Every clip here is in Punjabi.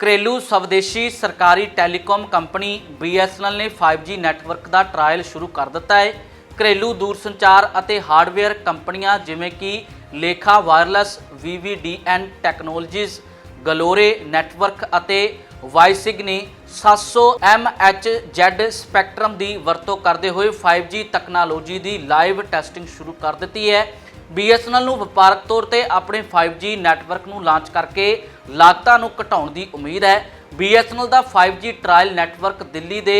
ਘਰੇਲੂ ਸਵਦੇਸ਼ੀ ਸਰਕਾਰੀ ਟੈਲੀਕਾਮ ਕੰਪਨੀ BSNL ਨੇ 5G ਨੈਟਵਰਕ ਦਾ ਟ੍ਰਾਇਲ ਸ਼ੁਰੂ ਕਰ ਦਿੱਤਾ ਹੈ। ਘਰੇਲੂ ਦੂਰਸੰਚਾਰ ਅਤੇ ਹਾਰਡਵੇਅਰ ਕੰਪਨੀਆਂ ਜਿਵੇਂ ਕਿ Lekha Wireless VVDN technologies, Galore Network ਅਤੇ ਵਾਈਸਿਗ ਨੇ 700 MHz ਸਪੈਕਟਰਮ ਦੀ ਵਰਤੋਂ ਕਰਦੇ ਹੋਏ 5G ਤਕਨਾਲੋਜੀ ਦੀ ਲਾਈਵ ਟੈਸਟਿੰਗ ਸ਼ੁਰੂ ਕਰ ਦਿੱਤੀ ਹੈ। BSNL ਨੂੰ ਵਪਾਰਕ ਤੌਰ ਤੇ ਆਪਣੇ 5G ਨੈਟਵਰਕ ਨੂੰ ਲਾਂਚ ਕਰਕੇ ਲਾਗਤਾਂ ਨੂੰ ਘਟਾਉਣ ਦੀ ਉਮੀਦ ਹੈ। BSNL ਦਾ 5G ਟ੍ਰਾਇਲ ਨੈਟਵਰਕ ਦਿੱਲੀ ਦੇ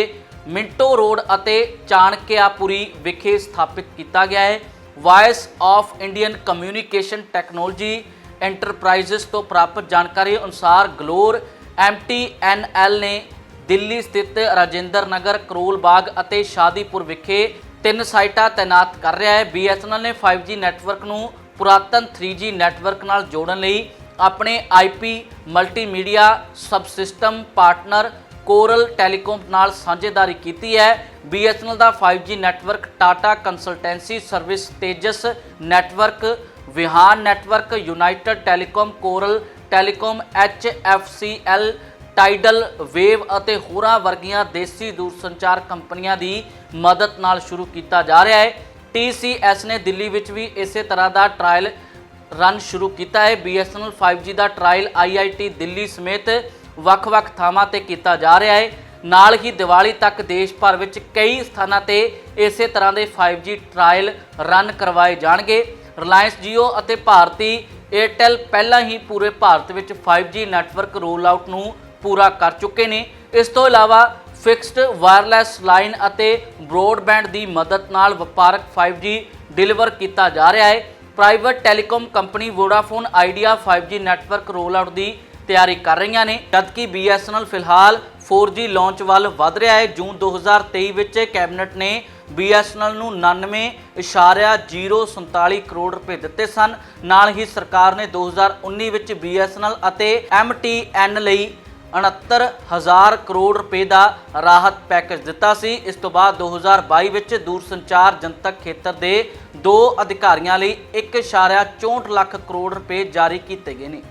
ਮਿੰਟੋ ਰੋਡ ਅਤੇ ਚਾਣਕਿਆਪੁਰੀ ਵਿਖੇ ਸਥਾਪਿਤ ਕੀਤਾ ਗਿਆ ਹੈ। Voice of Indian communication technology enterprises ਤੋਂ ਪ੍ਰਾਪਤ ਜਾਣਕਾਰੀ ਅਨੁਸਾਰ ਗਲੋਰ MTNL ਨੇ ਦਿੱਲੀ ਸਥਿਤ ਰਾਜਿੰਦਰ ਨਗਰ ਕਰੋਲ ਬਾਗ ਅਤੇ ਸ਼ਾਦੀਪੁਰ ਵਿਖੇ ਤਿੰਨ ਸਾਈਟਾਂ ਤਾਇਨਾਤ ਕਰ ਰਿਹਾ ਹੈ। BSNL ਨੇ 5G ਨੈਟਵਰਕ ਨੂੰ ਪੁਰਾਤਨ 3G ਨੈਟਵਰਕ ਨਾਲ ਜੋੜਨ ਲਈ ਆਪਣੇ IP multimedia, subsystem, partner, Coral Telecom ਨਾਲ ਸਾਂਝੇਦਾਰੀ ਕੀਤੀ ਹੈ। BSNL ਦਾ 5G network Tata consultancy service Tejas network, Vihaan network, united telecom, coral telecom HFCL tidal wave ਅਤੇ ਹੋਰਾਂ ਵਰਗੀਆਂ ਦੇਸੀ ਦੂਰਸੰਚਾਰ ਕੰਪਨੀਆਂ ਦੀ ਮਦਦ ਨਾਲ ਸ਼ੁਰੂ ਕੀਤਾ ਜਾ ਰਿਹਾ ਹੈ। TCS ਨੇ ਦਿੱਲੀ ਵਿੱਚ ਵੀ ਇਸੇ ਤਰ੍ਹਾਂ ਦਾ ਟ੍ਰਾਇਲ ਰਨ ਸ਼ੁਰੂ ਕੀਤਾ ਹੈ। BSNL 5G ਦਾ ਟ੍ਰਾਇਲ IIT ਦਿੱਲੀ ਸਮੇਤ ਵੱਖ-ਵੱਖ ਥਾਵਾਂ ਤੇ ਕੀਤਾ ਜਾ ਰਿਹਾ ਹੈ। ਨਾਲ ਹੀ ਦੀਵਾਲੀ ਤੱਕ ਦੇਸ਼ ਭਰ ਵਿੱਚ ਕਈ ਸਥਾਨਾਂ ਤੇ ਇਸੇ ਤਰ੍ਹਾਂ ਦੇ 5G ਟ੍ਰਾਇਲ ਰਨ ਕਰਵਾਏ ਜਾਣਗੇ। ਰਿਲਾਇੰਸ Jio ਅਤੇ ਭਾਰਤੀ ਏਅਰਟੈਲ ਪਹਿਲਾਂ ਹੀ ਪੂਰੇ ਭਾਰਤ ਵਿੱਚ 5G ਨੈਟਵਰਕ ਰੋਲ ਆਊਟ ਨੂੰ ਪੂਰਾ ਕਰ ਚੁੱਕੇ ਨੇ। ਇਸ ਤੋਂ ਇਲਾਵਾ ਫਿਕਸਡ ਵਾਇਰਲੈਸ ਲਾਈਨ ਅਤੇ ਬ੍ਰੌਡਬੈਂਡ ਦੀ ਮਦਦ ਨਾਲ ਵਪਾਰਕ 5G ਡਿਲੀਵਰ ਕੀਤਾ ਜਾ ਰਿਹਾ ਹੈ। Private telecom company Vodafone Idea 5G network roll out ਦੀ ਤਿਆਰੀ ਕਰ ਰਹੀਆਂ ਨੇ। ਜਦਕਿ BSNL ਫਿਲਹਾਲ 4G ਲਾਂਚ ਵੱਲ ਵਧ ਰਿਹਾ ਹੈ। ਜੂਨ 2023 ਵਿੱਚ ਕੈਬਨਿਟ ਨੇ BSNL ਨੂੰ 99.047 ਕਰੋੜ ਰੁਪਏ ਦਿੱਤੇ ਸਨ। ਨਾਲ ਹੀ ਸਰਕਾਰ ਨੇ 2019 ਵਿੱਚ BSNL ਅਤੇ MTN ਲਈ 69000 ਕਰੋੜ ਰੁਪਏ ਦਾ ਰਾਹਤ ਪੈਕੇਜ ਦਿੱਤਾ ਸੀ। ਇਸ ਤੋਂ ਬਾਅਦ 2022 ਵਿੱਚ ਦੂਰਸੰਚਾਰ ਜਨਤਕ ਖੇਤਰ ਦੇ ਦੋ ਅਧਿਕਾਰੀਆਂ ਲਈ 1.64 ਲੱਖ ਕਰੋੜ ਰੁਪਏ ਜਾਰੀ ਕੀਤੇ ਗਏ ਨੇ।